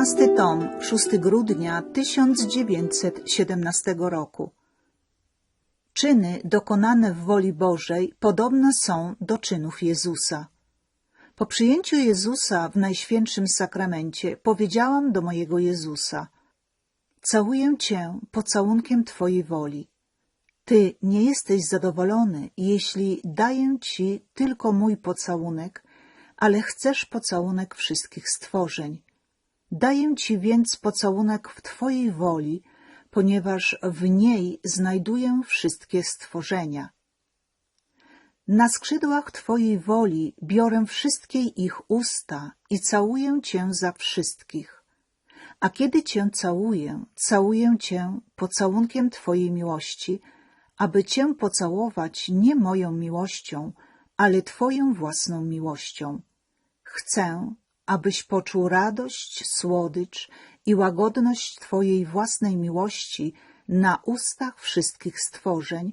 Dwunasty tom, 6 grudnia 1917 roku. Czyny dokonane w woli Bożej podobne są do czynów Jezusa. Po przyjęciu Jezusa w Najświętszym Sakramencie powiedziałam do mojego Jezusa Całuję Cię pocałunkiem Twojej woli. Ty nie jesteś zadowolony, jeśli daję Ci tylko mój pocałunek, ale chcesz pocałunek wszystkich stworzeń. Daję Ci więc pocałunek w Twojej woli, ponieważ w niej znajduję wszystkie stworzenia. Na skrzydłach Twojej woli biorę wszystkie ich usta i całuję Cię za wszystkich. A kiedy Cię całuję, całuję Cię pocałunkiem Twojej miłości, aby Cię pocałować nie moją miłością, ale Twoją własną miłością. Chcę, abyś poczuł radość, słodycz i łagodność Twojej własnej miłości na ustach wszystkich stworzeń,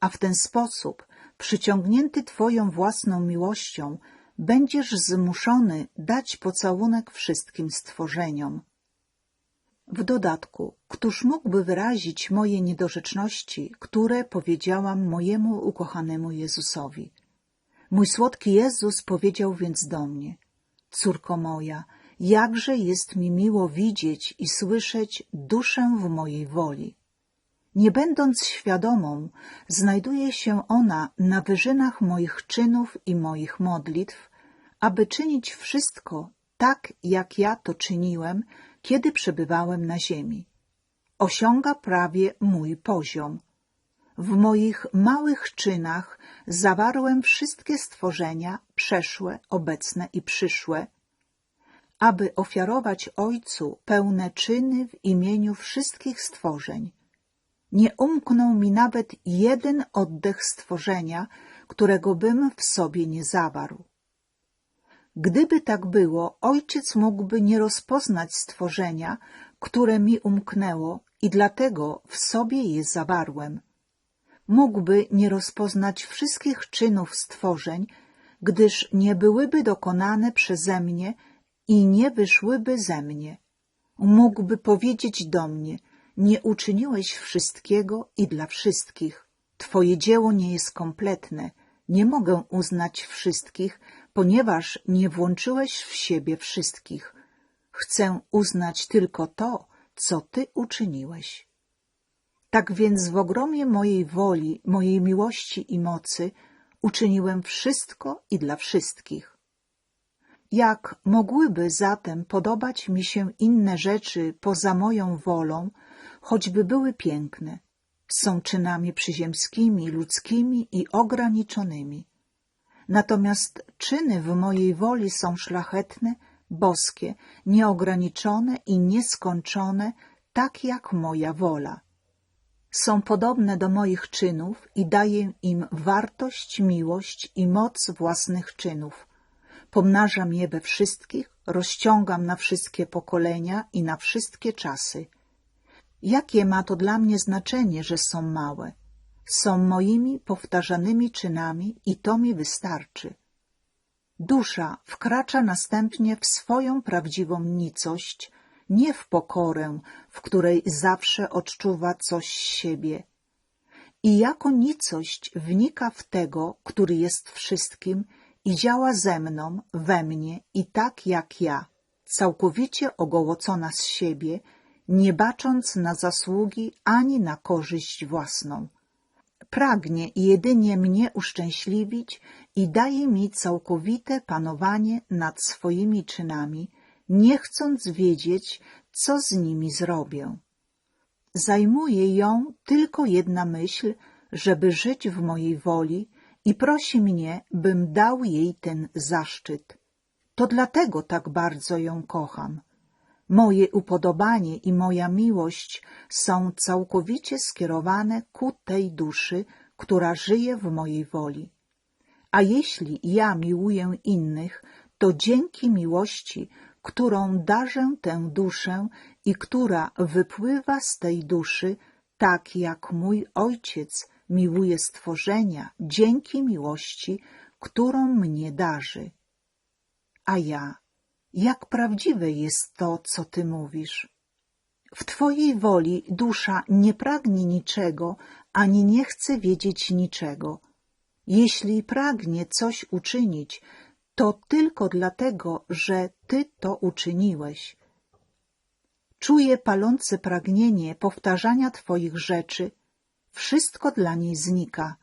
a w ten sposób, przyciągnięty Twoją własną miłością, będziesz zmuszony dać pocałunek wszystkim stworzeniom. W dodatku, któż mógłby wyrazić moje niedorzeczności, które powiedziałam mojemu ukochanemu Jezusowi? Mój słodki Jezus powiedział więc do mnie – Córko moja, jakże jest mi miło widzieć i słyszeć duszę w mojej woli. Nie będąc świadomą, znajduje się ona na wyżynach moich czynów i moich modlitw, aby czynić wszystko tak, jak ja to czyniłem, kiedy przebywałem na ziemi. Osiąga prawie mój poziom. W moich małych czynach zawarłem wszystkie stworzenia, przeszłe, obecne i przyszłe, aby ofiarować Ojcu pełne czyny w imieniu wszystkich stworzeń. Nie umknął mi nawet jeden oddech stworzenia, którego bym w sobie nie zawarł. Gdyby tak było, Ojciec mógłby nie rozpoznać stworzenia, które mi umknęło i dlatego w sobie je zawarłem. Mógłby nie rozpoznać wszystkich czynów stworzeń, gdyż nie byłyby dokonane przeze mnie i nie wyszłyby ze mnie. Mógłby powiedzieć do mnie, nie uczyniłeś wszystkiego i dla wszystkich. Twoje dzieło nie jest kompletne. Nie mogę uznać wszystkich, ponieważ nie włączyłeś w siebie wszystkich. Chcę uznać tylko to, co Ty uczyniłeś. Tak więc w ogromie mojej woli, mojej miłości i mocy uczyniłem wszystko i dla wszystkich. Jak mogłyby zatem podobać mi się inne rzeczy poza moją wolą, choćby były piękne? Są czynami przyziemskimi, ludzkimi i ograniczonymi. Natomiast czyny w mojej woli są szlachetne, boskie, nieograniczone i nieskończone, tak jak moja wola. Są podobne do moich czynów i daję im wartość, miłość i moc własnych czynów Pomnażam je we wszystkich, rozciągam na wszystkie pokolenia i na wszystkie czasy. Jakie ma to dla mnie znaczenie, że są małe? Są moimi powtarzanymi czynami i to mi wystarczy. Dusza wkracza następnie w swoją prawdziwą nicość, nie w pokorę, w której zawsze odczuwa coś siebie. I jako nicość wnika w tego, który jest wszystkim i działa ze mną, we mnie i tak jak ja, całkowicie ogołocona z siebie, nie bacząc na zasługi ani na korzyść własną. Pragnie jedynie mnie uszczęśliwić i daje mi całkowite panowanie nad swoimi czynami, nie chcąc wiedzieć, co z nimi zrobię. Zajmuje ją tylko jedna myśl, żeby żyć w mojej woli i prosi mnie, bym dał jej ten zaszczyt. To dlatego tak bardzo ją kocham. Moje upodobanie i moja miłość są całkowicie skierowane ku tej duszy, która żyje w mojej woli. A jeśli ja miłuję innych, to dzięki miłości, którą darzę tę duszę i która wypływa z tej duszy, tak jak mój ojciec miłuje stworzenia dzięki miłości, którą mnie darzy. A ja, jak prawdziwe jest to, co Ty mówisz. W Twojej woli dusza nie pragnie niczego, ani nie chce wiedzieć niczego. Jeśli pragnie coś uczynić, to tylko dlatego, że Ty to uczyniłeś. Czuje palące pragnienie powtarzania Twoich rzeczy. Wszystko dla niej znika.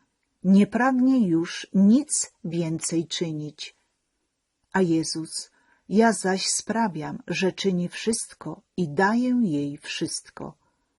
Nie pragnie już nic więcej czynić. A Jezus, ja zaś sprawiam, że czyni wszystko i daję jej wszystko.